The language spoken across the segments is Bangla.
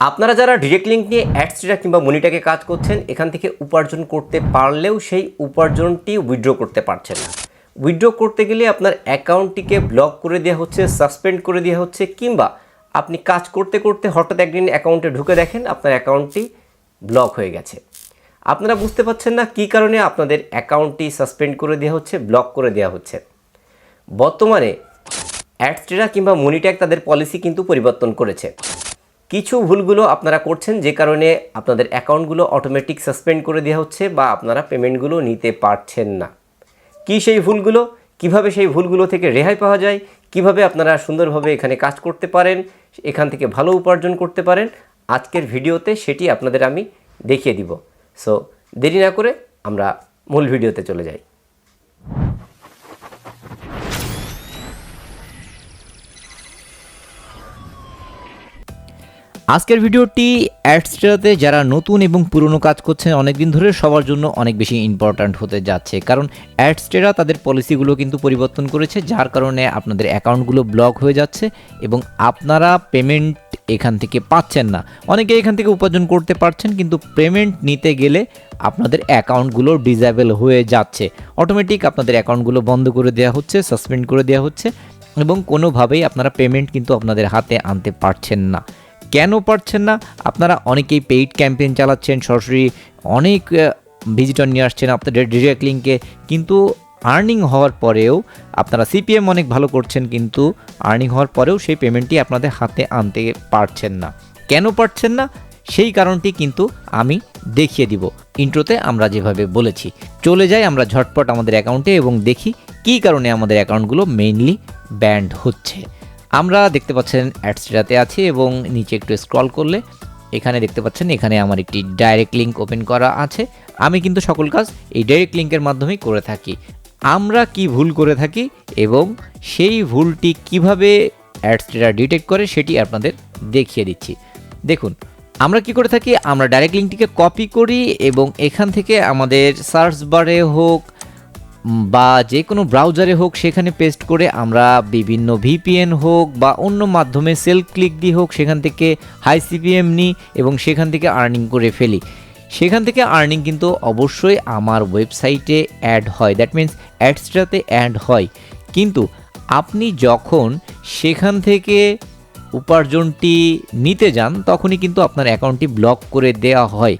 আপনারা যারা ডিরেক্ট লিঙ্ক নিয়ে অ্যাডস্ট্রা কিংবা মনিটাকে কাজ করছেন, এখান থেকে উপার্জন করতে পারলেও সেই উপার্জনটি উইথড্র করতে পারছেন না। উইথড্র করতে গেলে আপনার অ্যাকাউন্টটিকে ব্লক করে দেওয়া হচ্ছে সাসপেন্ড করে দেওয়া হচ্ছে, কিংবা আপনি কাজ করতে করতে হঠাৎ একদিন অ্যাকাউন্টে ঢুকে দেখেন, আপনার অ্যাকাউন্টটি ব্লক হয়ে গেছে। আপনারা বুঝতে পারছেন না কী কারণে আপনাদের অ্যাকাউন্টটি সাসপেন্ড করে দেওয়া হচ্ছে ব্লক করে দেওয়া হচ্ছে। বর্তমানে অ্যাডস্ট্রা কিংবা মনিট্যাগ তাদের পলিসি কিন্তু পরিবর্তন করেছে। কিছু ভুলগুলো আপনারা করছেন যে কারণে আপনাদের অ্যাকাউন্টগুলো অটোমেটিক সাসপেন্ড করে দেওয়া হচ্ছে বা আপনারা পেমেন্টগুলো নিতে পারছেন না। কি সেই ভুলগুলো? কীভাবে সেই ভুলগুলো থেকে রেহাই পাওয়া যায়? কীভাবে আপনারা সুন্দরভাবে এখানে কাজ করতে পারেন? এখান থেকে ভালো উপার্জন করতে পারেন? আজকের ভিডিওতে সেটি আপনাদের আমি দেখিয়ে দিব। সো দেরি না করে আমরা মূল ভিডিওতে চলে যাই। আজকের ভিডিওটি অ্যাডস্ট্রাতে যারা নতুন এবং পুরনো কাজ করছেন, অনেকদিন ধরে সবার জন্য অনেক বেশি ইম্পর্ট্যান্ট হতে যাচ্ছে। কারণ অ্যাডস্টেরা তাদের পলিসিগুলো কিন্তু পরিবর্তন করেছে, যার কারণে আপনাদের অ্যাকাউন্টগুলো ব্লক হয়ে যাচ্ছে এবং আপনারা পেমেন্ট এখান থেকে পাচ্ছেন না। অনেকে এখান থেকে উপার্জন করতে পারছেন, কিন্তু পেমেন্ট নিতে গেলে আপনাদের অ্যাকাউন্টগুলো ডিজেবল হয়ে যাচ্ছে। অটোমেটিক আপনাদের অ্যাকাউন্টগুলো বন্ধ করে দেওয়া হচ্ছে সাসপেন্ড করে দেওয়া হচ্ছে এবং কোনোভাবেই আপনারা পেমেন্ট কিন্তু আপনাদের হাতে আনতে পারছেন না। কেন পারছেন না? আপনারা অনেকেই পেইড ক্যাম্পেইন চালাচ্ছেন, সরাসরি অনেক ভিজিটর নিয়ে আসছেন আপনাদের ডিরেক্ট লিঙ্কে কিন্তু আর্নিং হওয়ার পরেও আপনারা সিপিএম অনেক ভালো করছেন, কিন্তু আর্নিং হওয়ার পরেও সেই পেমেন্টটি আপনাদের হাতে আনতে পারছেন না। কেন পারছেন না? সেই কারণটি কিন্তু আমি দেখিয়ে দিব। ইন্ট্রোতে আমরা যেভাবে বলেছি। চলে যাই আমরা ঝটপট আমাদের অ্যাকাউন্টে এবং দেখি কী কারণে আমাদের অ্যাকাউন্টগুলো মেইনলি ব্যান্ড হচ্ছে। আমরা দেখতে পাচ্ছেন অ্যাডস্ট্রাতে আছি এবং নিচে একটু স্ক্রল করলে এখানে দেখতে পাচ্ছেন এখানে আমার একটি ডাইরেক্ট লিঙ্ক ওপেন করা আছে। আমি কিন্তু সকল কাজ এই ডাইরেক্ট লিঙ্কের মাধ্যমেই করে থাকি। আমরা কি ভুল করে থাকি এবং সেই ভুলটি কীভাবে অ্যাডস্ট্রা ডিটেক্ট করে সেটি আপনাদের দেখিয়ে দিচ্ছি। দেখুন, আমরা কি করে থাকি? আমরা ডাইরেক্ট লিঙ্কটিকে কপি করি এবং এখান থেকে আমাদের সার্চ বারে হোক বা যে কোনো ব্রাউজারে হোক, সেখানে পেস্ট করে আমরা বিভিন্ন ভিপিএন হোক বা অন্য মাধ্যমে সেলফ ক্লিক দিয়ে হোক, সেখান থেকে হাই সিপিএম নিই এবং সেখান থেকে আর্নিং করে ফেলি। সেখান থেকে আর্নিং কিন্তু অবশ্যই আমার ওয়েবসাইটে অ্যাড হয়। দ্যাট মিন্স অ্যাডসটাতে অ্যাড হয়। কিন্তু আপনি যখন সেখান থেকে উপার্জনটি নিতে যান, তখনই কিন্তু আপনার অ্যাকাউন্টটি ব্লক করে দেওয়া হয়।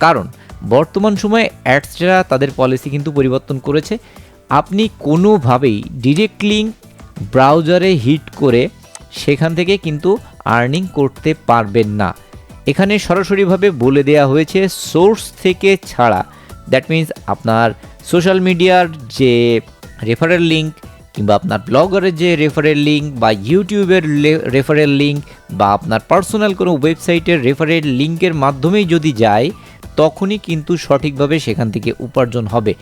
কারণ বর্তমান সময়ে অ্যাডসরা তাদের পলিসি কিন্তু পরিবর্তন করেছে। আপনি কোনোভাবেই ডিরেক্ট লিঙ্ক ব্রাউজারে হিট করে সেখান থেকে কিন্তু আর্নিং করতে পারবেন না। এখানে সরাসরিভাবে বলে দেওয়া হয়েছে সোর্স থেকে ছাড়া। দ্যাট মিন্স আপনার সোশ্যাল মিডিয়ার যে রেফারেল লিঙ্ক কিংবা আপনার ব্লগারের যে রেফারেল লিঙ্ক বা ইউটিউবের রেফারেল লিঙ্ক বা আপনার পার্সোনাল কোনো ওয়েবসাইটের রেফারেল লিঙ্কের মাধ্যমেই যদি যায় তখনই কিন্তু সঠিকভাবে সেখান থেকে উপার্জন হবে।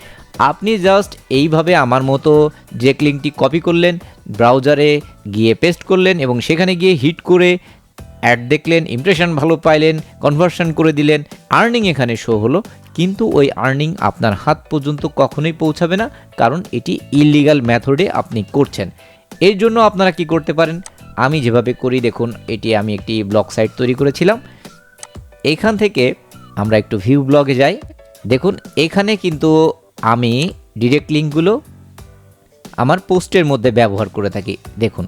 আপনি জাস্ট এইভাবে আমার মতো যে লিঙ্কটি কপি করলেন ব্রাউজারে গিয়ে পেস্ট করলেন এবং সেখানে গিয়ে হিট করে অ্যাড দেখলেন ইমপ্রেশন ভালো পাইলেন কনভার্সন করে দিলেন আর্নিং এখানে শো হলো। কিন্তু ওই আর্নিং আপনার হাত পর্যন্ত কখনোই পৌঁছাবে না, কারণ এটি ইলিগাল মেথডে আপনি করছেন। এর জন্য আপনারা কি করতে পারেন? আমি যেভাবে করি, দেখুন, এটি আমি একটি ব্লগ সাইট তৈরি করেছিলাম। এখান থেকে আমরা একটু ভিউ ব্লগে যাই। দেখুন, এখানে কিন্তু আমি ডিরেক্ট লিঙ্কগুলো আমার পোস্টের মধ্যে ব্যবহার করে থাকি। দেখুন,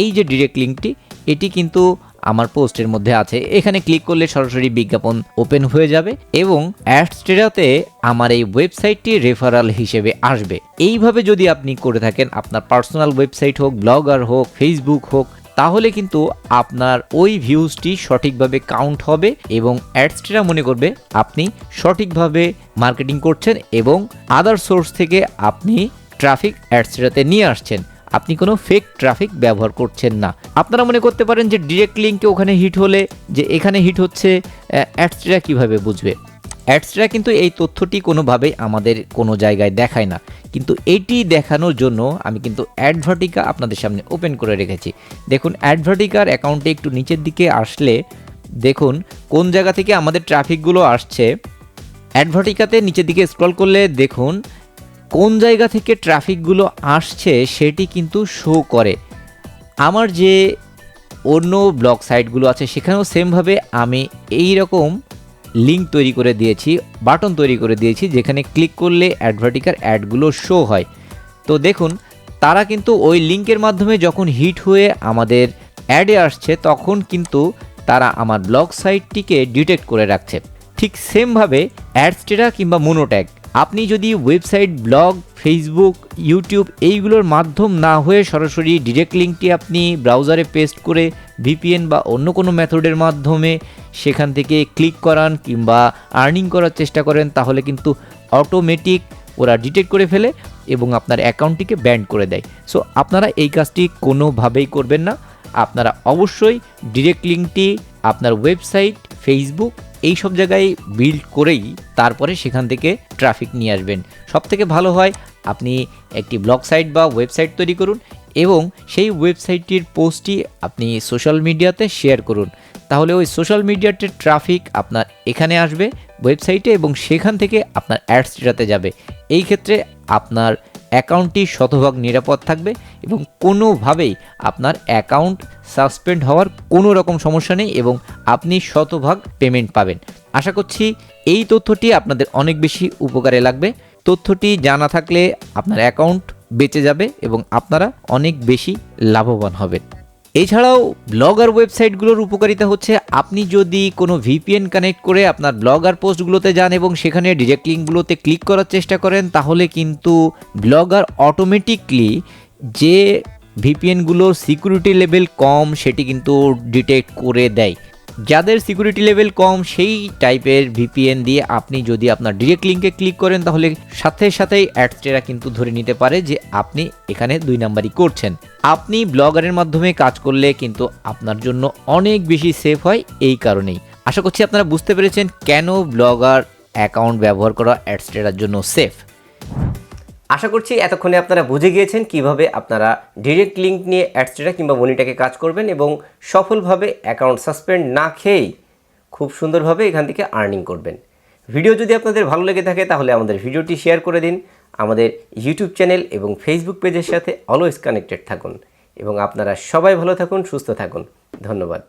এই যে ডিরেক্ট লিঙ্কটি এটি কিন্তু আমার পোস্টের মধ্যে আছে। এখানে ক্লিক করলে সরাসরি বিজ্ঞাপন ওপেন হয়ে যাবে এবং অ্যাডস্টেরাতে আমার এই ওয়েবসাইটটি রেফারাল হিসেবে আসবে। এইভাবে যদি আপনি করে থাকেন, আপনার পার্সোনাল ওয়েবসাইট হোক ব্লগার হোক ফেসবুক হোক তাহলে কিন্তু আপনার ওই ভিউজটি সঠিকভাবে কাউন্ট হবে এবং অ্যাডসটিরা মনে করবে আপনি সঠিকভাবে মার্কেটিং করছেন এবং আদার সোর্স থেকে আপনি ট্রাফিক অ্যাডস্টেরাতে নিয়ে আসছেন। আপনি কোনো ফেক ট্রাফিক ব্যবহার করছেন না। আপনারা মনে করতে পারেন যে ডিরেক্ট লিঙ্কে ওখানে হিট হলে যে এখানে হিট হচ্ছে অ্যাডসটিরা কীভাবে বুঝবে? অ্যাডসরা কিন্তু এই তথ্যটি কোনোভাবেই আমাদের কোনো জায়গায় দেখায় না। কিন্তু এটি দেখানোর জন্য আমি কিন্তু অ্যাডভার্টিকা আপনাদের সামনে ওপেন করে রেখেছি। দেখুন, অ্যাডভার্টিকার অ্যাকাউন্টে একটু নিচের দিকে আসলে দেখুন, কোন জায়গা থেকে আমাদের ট্রাফিকগুলো আসছে। অ্যাডভার্টিকাতে নিচের দিকে স্ক্রল করলে দেখুন, কোন জায়গা থেকে ট্রাফিকগুলো আসছে সেটি কিন্তু শো করে। আমার যে অন্য ব্লগ সাইটগুলো আছে, সেখানেও সেমভাবে আমি এই রকম লিঙ্ক তৈরি করে দিয়েছি, বাটন তৈরি করে দিয়েছি, যেখানে ক্লিক করলে অ্যাডভার্টিকার অ্যাডগুলো শো হয়। তো দেখুন, তারা কিন্তু ওই লিঙ্কের মাধ্যমে যখন হিট হয়ে আমাদের অ্যাডে আসছে, তখন কিন্তু তারা আমার ব্লগ সাইটটিকে ডিটেক্ট করে রাখছে। ঠিক সেমভাবে অ্যাডস্টেরা কিংবা মোনোট্যাগ আপনি যদি ওয়েবসাইট, ব্লগ, ফেসবুক, ইউটিউব এইগুলোর মাধ্যম না হয়ে সরাসরি ডিরেক্ট লিঙ্কটি আপনি ব্রাউজারে পেস্ট করে ভিপিএন বা অন্য কোনো মেথডের মাধ্যমে সেখান থেকে ক্লিক করান কিংবা আর্নিং করার চেষ্টা করেন, তাহলে কিন্তু অটোমেটিক ওরা ডিটেক্ট করে ফেলে এবং আপনার অ্যাকাউন্টটিকে ব্যান্ড করে দেয়। সো, আপনারা এই কাজটি কোনোভাবেই করবেন না। আপনারা অবশ্যই ডিরেক্ট লিঙ্কটি আপনার ওয়েবসাইট, ফেসবুক এই সব জায়গায় বিল্ড করেই তারপরে সেখান থেকে ট্রাফিক নিয়ে আসবেন। সব থেকে ভালো হয়, আপনি একটি ব্লগ সাইট বা ওয়েবসাইট তৈরি করুন এবং সেই ওয়েবসাইটটির পোস্টটি আপনি সোশ্যাল মিডিয়াতে শেয়ার করুন। তাহলে ওই সোশ্যাল মিডিয়াতে ট্রাফিক আপনার এখানে আসবে ওয়েবসাইটে এবং সেখান থেকে আপনার অ্যাডসটাতে যাবে। এই ক্ষেত্রে আপনার অ্যাকাউন্টটি শতভাগ নিরাপদ থাকবে এবং কোনোভাবেই আপনার অ্যাকাউন্ট সাসপেন্ড হওয়ার কোনো রকম সমস্যা নেই এবং আপনি শতভাগ পেমেন্ট পাবেন। আশা করছি এই তথ্যটি আপনাদের অনেক বেশি উপকারে লাগবে। তথ্যটি জানা থাকলে আপনার অ্যাকাউন্ট বেঁচে যাবে এবং আপনারা অনেক বেশি লাভবান হবেন। এছাড়াও ব্লগার ওয়েবসাইটগুলোর উপকারিতা হচ্ছে আপনি যদি কোনো ভিপিএন কানেক্ট করে আপনার ব্লগার পোস্টগুলোতে যান এবং সেখানে ডিরেক্ট লিঙ্কগুলোতে ক্লিক করার চেষ্টা করেন, তাহলে কিন্তু ব্লগার অটোমেটিকলি যে ভিপিএনগুলোর সিকিউরিটি লেভেল কম, সেটি কিন্তু ডিটেক্ট করে দেয়। যাদের সিকিউরিটি লেভেল কম, সেই টাইপের ভিপিএন দিয়ে আপনি যদি আপনার ডিরেক্ট লিঙ্কে ক্লিক করেন, তাহলে সাথে সাথেই অ্যাডসটেরা কিন্তু ধরে নিতে পারে যে আপনি এখানে দুই নাম্বারই করছেন। আপনি ব্লগারের মাধ্যমে কাজ করলে কিন্তু আপনার জন্য অনেক বেশি সেফ হয় এই কারণেই। আশা করছি আপনারা বুঝতে পেরেছেন কেন ব্লগার অ্যাকাউন্ট ব্যবহার করা অ্যাডসটেরার জন্য সেফ আশা করছি এতক্ষণে আপনারা বুঝে গিয়েছেন কীভাবে আপনারা ডিরেক্ট লিঙ্ক নিয়ে অ্যাডস্টেটা কিংবা মনিটাকে কাজ করবেন এবং সফলভাবে অ্যাকাউন্ট সাসপেন্ড না খেয়েই খুব সুন্দরভাবে এখান থেকে আর্নিং করবেন। ভিডিও যদি আপনাদের ভালো লেগে থাকে তাহলে আমাদের ভিডিওটি শেয়ার করে দিন, আমাদের ইউটিউব চ্যানেল এবং ফেসবুক পেজের সাথে অলওয়েজ কানেক্টেড থাকুন। এবং আপনারা সবাই ভালো থাকুন, সুস্থ থাকুন। ধন্যবাদ।